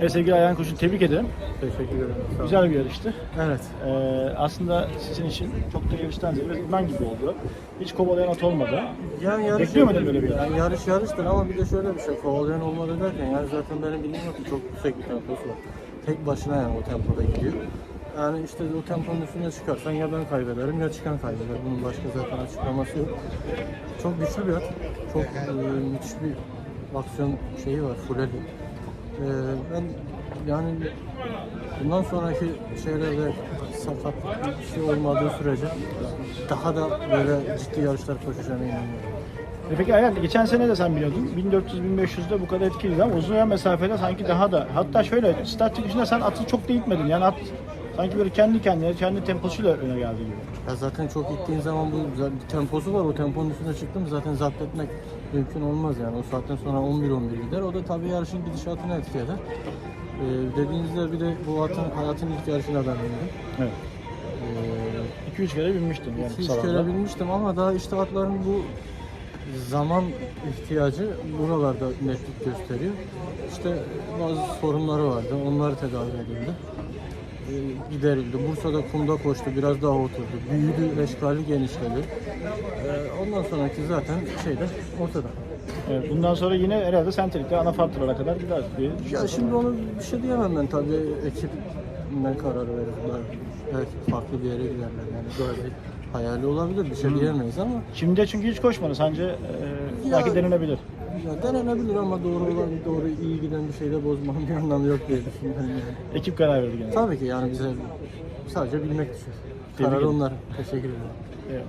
Evet sevgili Ayhan Koç'un tebrik ederim. Teşekkür ederim. Sağ olun. Güzel bir yarıştı. Evet. Ee, aslında sizin için çok da yarıştan ziyade idman gibi oldu. Hiç kovalayan at olmadı. Yani yarış Bekliyor muydun böyle bir yarış? yani yarış yarıştır ama bir de şöyle bir şey kovalayan olmadı derken yani zaten benim bildiğim yok ki çok yüksek bir temposu var. Tek başına yani o tempoda gidiyor. Yani işte o temponun üstüne çıkarsan ya ben kaybederim ya çıkan kaybeder. Bunun başka zaten açıklaması yok. Çok güçlü bir at. Çok e, müthiş bir aksiyon şeyi var. Fuleli. E, ben yani bundan sonraki şeylerde sakatlık bir şey olmadığı sürece daha da böyle ciddi yarışlar koşacağına inanıyorum. E peki Ayhan geçen sene de sen biliyordun. 1400-1500'de bu kadar etkiliydi ama uzun mesafede sanki daha da. Hatta şöyle start çıkışında sen atı çok değitmedin. Yani at sanki böyle kendi kendine, kendi temposuyla öne geldi gibi. Ya zaten çok gittiğin zaman bu za- bir temposu var. O temponun üstüne çıktım zaten zapt etmek mümkün olmaz yani. O saatten sonra 11-11 gider. O da tabii yarışın gidişatını etki eder. Ee, dediğinizde bir de bu atın hayatın ilk yarışına ben bindim. Evet. Ee, 2-3 kere binmiştin yani kere alanda. binmiştim ama daha işte atların bu zaman ihtiyacı buralarda netlik gösteriyor. İşte bazı sorunları vardı. Onlar tedavi edildi. Giderildi. Bursa'da kumda koştu. Biraz daha oturdu. Büyüdü, eşkali genişledi. Ee, ondan sonraki zaten şeyde ortada. Evet, bundan sonra yine herhalde sentelikte ana farklara kadar gider diye Ya şimdi onu bir şey diyemem ben tabii ekip ne karar verirler. Belki farklı bir yere giderler yani böyle hayali olabilir bir şey diyemeyiz ama Şimdi çünkü hiç koşmadı. Sence e, belki denenebilir. Ya denenebilir ama doğru olan doğru iyi giden bir şeyde bozmanın bir anlamı yok diye düşünüyorum yani. Ekip karar verdi gene. Tabii ki yani bize sadece bilmek. Tebrik Karar ederim. onlar. Teşekkür ederim. Evet.